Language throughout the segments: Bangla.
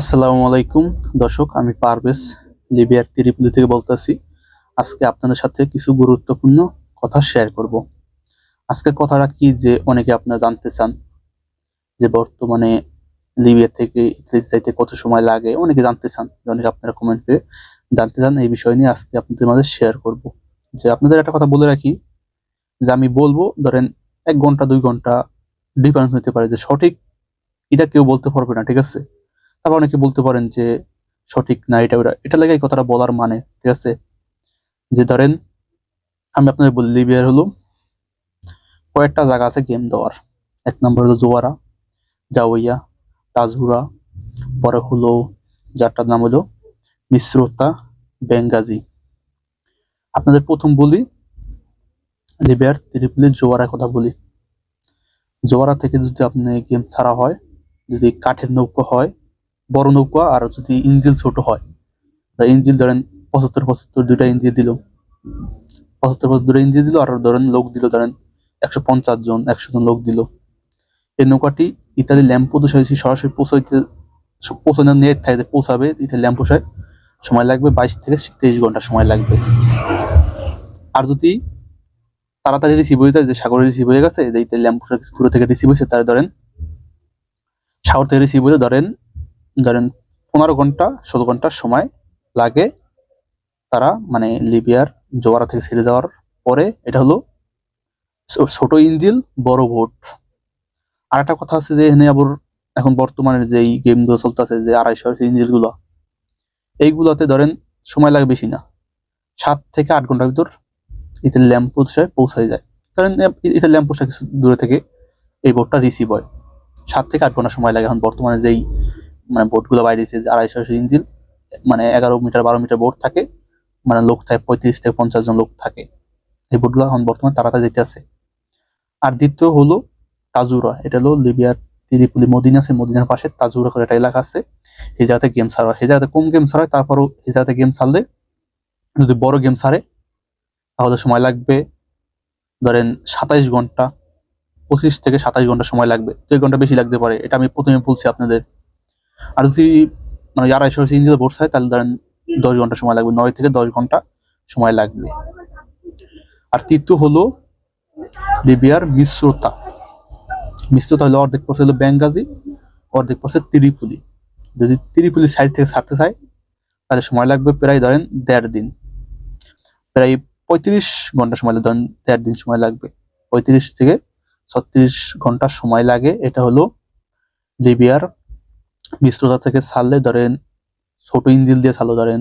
আসসালামু আলাইকুম। দর্শক, আমি পারভেজ লিবিয়ার ত্রিপুলি থেকে বলতেছি। আজকে আপনাদের সাথে কিছু গুরুত্বপূর্ণ কথা শেয়ার করব। আজকে কথাটা কি যে অনেকে আপনারা জানতে চান, যে বর্তমানে লিবিয়া থেকে ইতালি যাইতে কত সময় লাগে, অনেকে জানতে চান অনেকে আপনারা কমেন্ট পেয়ে জানতে চান। এই বিষয় নিয়ে আজকে আপনাদের মাঝে শেয়ার করব। যে আপনাদের একটা কথা বলে রাখি, যে আমি বলব, ধরেন এক ঘণ্টা, দুই ঘণ্টা ডিফারেন্স হতে পারে যে সঠিক এটা কেউ বলতে পারবে না, ঠিক আছে? তারপর অনেকে বলতে পারেন যে সঠিক না, এটা ওটা এটা লেগে এই কথাটা বলার মানে ঠিক আছে? যে ধরেন, আমি আপনাদের বলি লিবিয়ার হলো। কয়েকটা জায়গা আছে গেম দেওয়ার। এক নম্বর হলো জোয়ারা জাওয়াইয়া তাজহুরা, পরে হলো যারটার নাম হলো মিশ্রতা বেঙ্গাজি। আপনাদের প্রথম বলি লিবিয়ার ত্রিপুলির জোয়ারার কথা বলি। জোয়ারা থেকে যদি আপনি গেম ছাড়া হয়, যদি কাঠের নৌকো হয় বড় নৌকা আর যদি ইঞ্জিল ছোট হয়। ইঞ্জিল ধরেন পঁচাত্তর পঁচাত্তর দুইটা ইঞ্জিল দিল। পঁচাত্তর পঁচাত্তর ইঞ্জিল দিল আর ধরেন লোক দিল ধরেন একশো পঞ্চাশ জন, একশো জন লোক দিল। এই নৌকাটি ইতালি ল্যাম্পোদোসা সরাসরি পৌঁছাইতে, পৌঁছানোর নিয়ে থাকে যে পৌঁছাবে ইতালি ল্যাম্পোসায় সময় লাগবে বাইশ থেকে তেইশ ঘণ্টা সময় লাগবে। আর যদি তাড়াতাড়ি রিসিভ হয়ে যায়, যে সাগরে রিসিভ হয়ে গেছে, যে ইতালি ল্যাম্পোসা দূর থেকে রিসিভ হয়েছে, তারা ধরেন সাগর থেকে রিসিভ হয়ে ধরেন ধরেন পনেরো ঘণ্টা, ষোলো ঘণ্টা সময় লাগে তারা মানে লিবিয়ার জোয়ারা থেকে ছেড়ে যাওয়ার পরে এটা হলো ছোট ইঞ্জিল, বড় বোট। আর একটা কথা আছে যে এখানে আবার এখন বর্তমানে যে এই গেমগুলো চলতেছে, যে আড়াইশো ইঞ্জিলগুলো, এইগুলোতে ধরেন সময় লাগে বেশি না। সাত থেকে আট ঘণ্টার ভিতর ইতের ল্যাম্পোসায় পৌঁছায় যায়। ধরেন ইতের ল্যাম্পোসা কিছু দূরে থেকে এই বোটটা রিসিভ হয়। সাত থেকে আট ঘণ্টা সময় লাগে এখন বর্তমানে যেই মানে বোটগুলো বাইরে এসেছে আড়াইশো ইঞ্জিল মানে এগারো মিটার, বারো মিটার বোট থাকে মানে লোক থাকে, পঁয়ত্রিশ থেকে পঞ্চাশ জন লোক থাকে। এই বোটগুলো এখন বর্তমানে তাড়াতাড়ি যেতে আছে। আর দ্বিতীয় হলো তাজুরা, এটা হলো লিবিয়ার তিরিপুলি, মদিনা আছে, মদিনার পাশে তাজুরা করে একটা এলাকা আছে এই জায়গাতে গেম ছাড়া হয়। এই জায়গাতে কম গেম ছাড়ায় তারপরও এই জায়গাতে গেম ছাড়লে যদি বড় গেম ছাড়ে, তাহলে সময় লাগবে ধরেন সাতাইশ ঘণ্টা, পঁচিশ থেকে সাতাইশ ঘণ্টা সময় লাগবে। দুই ঘণ্টা বেশি লাগতে পারে, এটা আমি প্রথমে বলছি আপনাদের। আর যদি মানে আড়াইশো ইঞ্জিল বোর্স হয় তাহলে ধরেন দশ ঘণ্টা সময় লাগবে। নয় থেকে দশ ঘণ্টা সময় লাগবে। আর তৃতীয় হলো লিবিয়ার মিশ্রতা। মিশ্রতা হলো অর্ধেক পড়ছে হলো বেঙ্গাজি, অর্ধেক পড়ছে ত্রিপুলি। যদি ত্রিপুলি সাইড থেকে ছাড়তে চায়, তাহলে সময় লাগবে প্রায় ধরেন দেড় দিন। প্রায় পঁয়ত্রিশ ঘণ্টা সময় লাগবে, ধরেন দেড় দিন সময় লাগবে। পঁয়ত্রিশ থেকে ছত্রিশ ঘণ্টা সময় লাগে। এটা হলো লিবিয়ার মিশ্রতা থেকে ছাড়লে ধরেন ছোট ইঞ্জিল দিয়ে ছাড়লো, ধরেন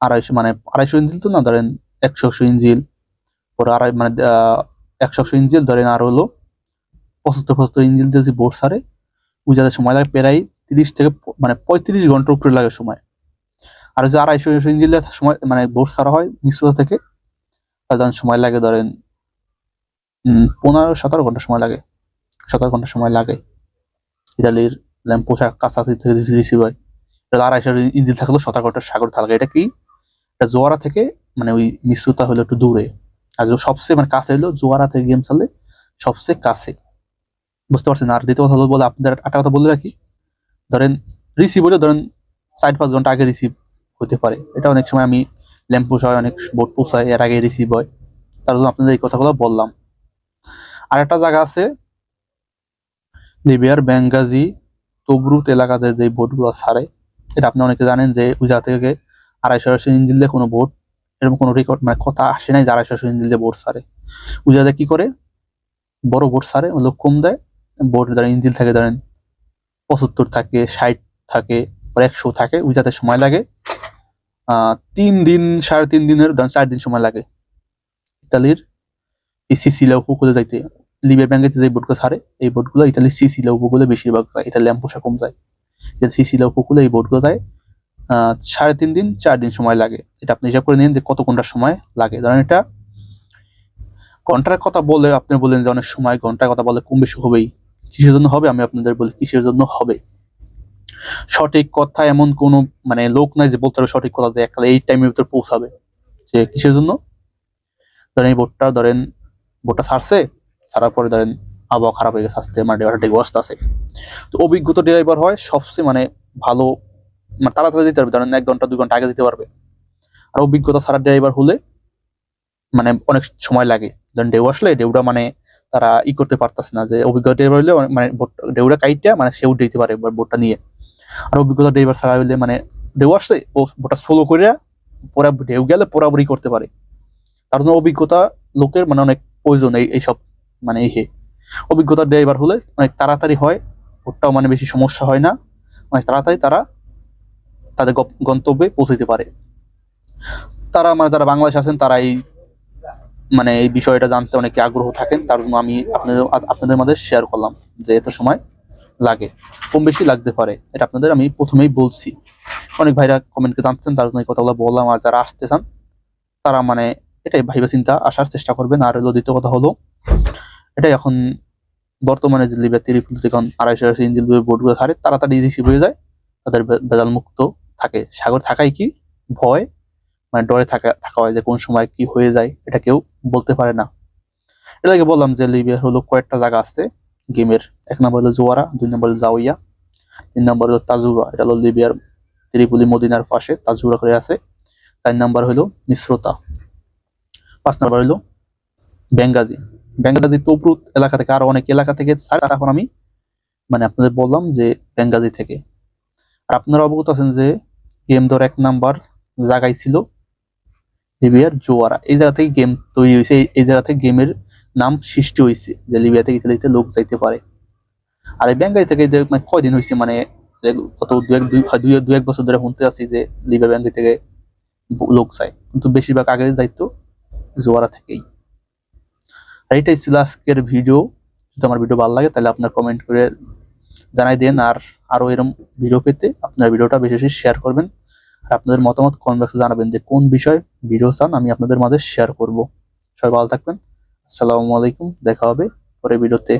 আড়াইশো মানে আড়াইশো ইঞ্জিল তো না, ধরেন একশো একশো ইঞ্জিল। পরে আড়াই মানে একশো একশো ইঞ্জিল, ধরেন আর হলো পঁচাত্তর পঁচাত্তর ইঞ্জিল দিয়ে যে বোর্ড সারে যাতে সময় লাগে প্রায় তিরিশ থেকে মানে পঁয়ত্রিশ ঘণ্টার উপরে লাগে সময়। আর যদি আড়াইশো একশো ইঞ্জিল দিয়ে সময় মানে বোর্ড সারা হয় মিশ্রতা থেকে তখন সময় লাগে ধরেন পনেরো সতেরো ঘণ্টা সময় লাগে, সতেরো ঘণ্টা সময় লাগে। ইতালির ল্যাম্প পোশাক কাছাকাছি থেকে রিসিভ হয় এটা আড়াইশো ইঞ্জিন থাকলেও সতেরো ঘণ্টা সাগর থাকবে এটা কি? এটা জোয়ারা থেকে মানে ওই মিশ্রতা হলো একটু দূরে। আর সবচেয়ে মানে কাছে হলো, জোয়ারা থেকে গেম চালে সবচেয়ে কাছে। বুঝতে পারছেন? আর দ্বিতীয় কথা হলো বলে আপনাদের একটা কথা বলে রাখি, ধরেন রিসিভ হলে ধরেন চার পাঁচ ঘণ্টা আগে রিসিভ হতে পারে। এটা অনেক সময় আমি ল্যাম্প পোষায় অনেক বোট পোষায় এর আগে রিসিভ হয় তার জন্য আপনাদের এই কথাগুলো বললাম। আর একটা জায়গা আছে লিবিয়ার বেঙ্গাজি তবরুত এলাকাতে যে বোটগুলো ছাড়ে, এটা আপনি অনেকে জানেন যে ওই জায়গা থেকে আড়াইশো আড়াইশো ইঞ্জিল দিয়ে কোনো বোট এরকম কোনো রেকর্ড মানে কথা আসে নাই যে আড়াইশো আড়াইশো ইঞ্জিল দিয়ে বোট ছাড়ে। ওই জায়গায় কি করে? বড় বোট ছাড়ে, লোক কম দেয় বোট ধরেন ইঞ্জিল থাকে ধরেন পঁচাত্তর থাকে, ষাট থাকে একশো থাকে, ওই সময় লাগে তিন দিন, সাড়ে তিন দিনের চার দিন সময় লাগে। ইতালির এই সিসিলা উপকূলে যাইতে। লিবিয়া ব্যাঙ্কে যে বোটগুলো ছাড়ে, এই বোটগুলো ইতালির সিসিলা উপকূলে বেশিরভাগ যায় ইতালি ল্যাম্পোসা কম যায়। সিসিলা উপকূলে এই বোটগুলো যায় সাড়ে তিন দিন, চার দিন সময় লাগে। এটা আপনি হিসাব করে নিন যে কত ঘণ্টার সময় লাগে। ধরেন এটা ঘণ্টার কথা বলে আপনি বলেন যে অনেক সময়, ঘণ্টার কথা বলে কম বেশি হবেই। কিসের জন্য হবে? আমি আপনাদের বলি কিসের জন্য হবে? সঠিক কথা এমন কোনো মানে লোক নাই যে বলতে পারবে সঠিক কথা যে একটা এই টাইমের ভিতর পৌঁছাবে। যে কিসের জন্য? ধরেন এই বোটটা ধরেন বোটটা ছাড়ছে ছাড়ার পরে ধরেন আবহাওয়া খারাপ হয়ে গেছে, আসতে মানে ড্রাইভারটা অবস্থা আছে। তো অভিজ্ঞতা ড্রাইভার হয়, সবচেয়ে মানে ভালো মানে তাড়াতাড়ি দিতে পারবে, ধরেন এক ঘণ্টা, দুই ঘণ্টা আগে দিতে পারবে। আর অভিজ্ঞতা ছাড়া ড্রাইভার হলে মানে অনেক সময় লাগে। ধরেন ঢেউ আসলে ঢেউটা মানে তারা ই করতে পারতেছে না যে অভিজ্ঞতা ড্রাইভার হলে মানে ঢেউটা কাইটটা মানে সে উঠে দিতে পারে বোটটা নিয়ে। আর অভিজ্ঞতা ড্রাইভার ছাড়া হলে মানে ঢেউ আসলে ও বোটটা স্লো করে পুরা ঢেউ গেলে পুরাপুরি করতে পারে। তার জন্য অভিজ্ঞতা লোকের মানে অনেক প্রয়োজন এই, এইসব। মানে হে। অভিজ্ঞতা ড্রাইভার হলে অনেক তাড়াতাড়ি হয়, ভোটটাও মানে বেশি সমস্যা হয় না। অনেক তাড়াতাড়ি তারা তাদের গন্তব্যে পৌঁছাতে পারে। তারা মানে যারা বাংলাদেশ আছেন তারা এই মানে এই বিষয়টা জানতে অনেকে আগ্রহ থাকেন। তার জন্য আমি আপনাদের আপনাদের মাঝে শেয়ার করলাম যে এত সময় লাগে, কম বেশি লাগতে পারে। এটা আপনাদের আমি প্রথমেই বলছি। অনেক ভাইরা কমেন্টকে জানতেছেন, তার জন্য এই কথাগুলো বললাম। আর যারা আসতে চান, তারা মানে এটাই ভাইবা চিন্তা, আসার চেষ্টা করবেন। আর দ্বিতীয় কথা হলো এটাই এখন বর্তমানে যে লিবিয়া তিরিপুল থেকে আড়াইশো আড়াইশো ইঞ্জিন বোটগুলো ছাড়ে তাড়াতাড়ি রিসিভ হয়ে যায়, তাদের বেজাল মুক্ত থাকে। সাগর থাকাই কি? ভয় মানে ডরে থাকা থাকা হয় যে কোন সময় কি হয়ে যায়, এটা কেউ বলতে পারে না। আগে বললাম যে লিবিয়া হলো কয়েকটা জায়গা আছে, গেমের, এক নম্বর হলো জোয়ারা, দুই নম্বর হলো জাউইয়া তিন নম্বর হলো তাজুরা, এটা হলো লিবিয়ার ত্রিপুলি মদিনার পাশে, তাজুরা করে আছে। চার নম্বর হলো মিশ্রতা, পাঁচ নম্বর হলো বেঙ্গাজি। বেঙ্গাজি তবরুত এলাকা থেকে, আরও অনেক এলাকা থেকে এখন আমি মানে আপনাদের বললাম যে বেঙ্গাজি থেকে। আর আপনারা অবগত আছেন যে গেম ধর এক নাম্বার জায়গায় ছিল লিবিয়ার জোয়ারা। এই জায়গা থেকে গেম তৈরি হয়েছে, এই- জায়গা থেকে গেমের নাম সৃষ্টি হয়েছে যে লিবিয়া থেকে, ইতালিতে লোক যাইতে পারে। আর এই বেঙ্গাই থেকে মানে কয়দিন হয়েছে মানে কত দু এক দুই দুই দুই এক বছর ধরে শুনতে আছি যে লিবিয়া বেঙ্গাই থেকে লোক যায়। কিন্তু বেশিরভাগ আগে যাইতো জোয়ারা থেকেই। এটাই ছিল আজকের ভিডিও। যদি আমার ভিডিও ভালো লাগে, তাহলে আপনার কমেন্ট করে জানাই দেন, আর আরও এরম ভিডিও পেতে আপনার ভিডিওটা বেশি বেশি শেয়ার করবেন। আর আপনাদের মতামত কমেন্ট বক্সে জানাবেন যে কোন বিষয় ভিডিও চান, আমি আপনাদের মাঝে শেয়ার করব। সবাই ভালো থাকবেন। আসসালামু আলাইকুম, দেখা হবে পরে ভিডিওতে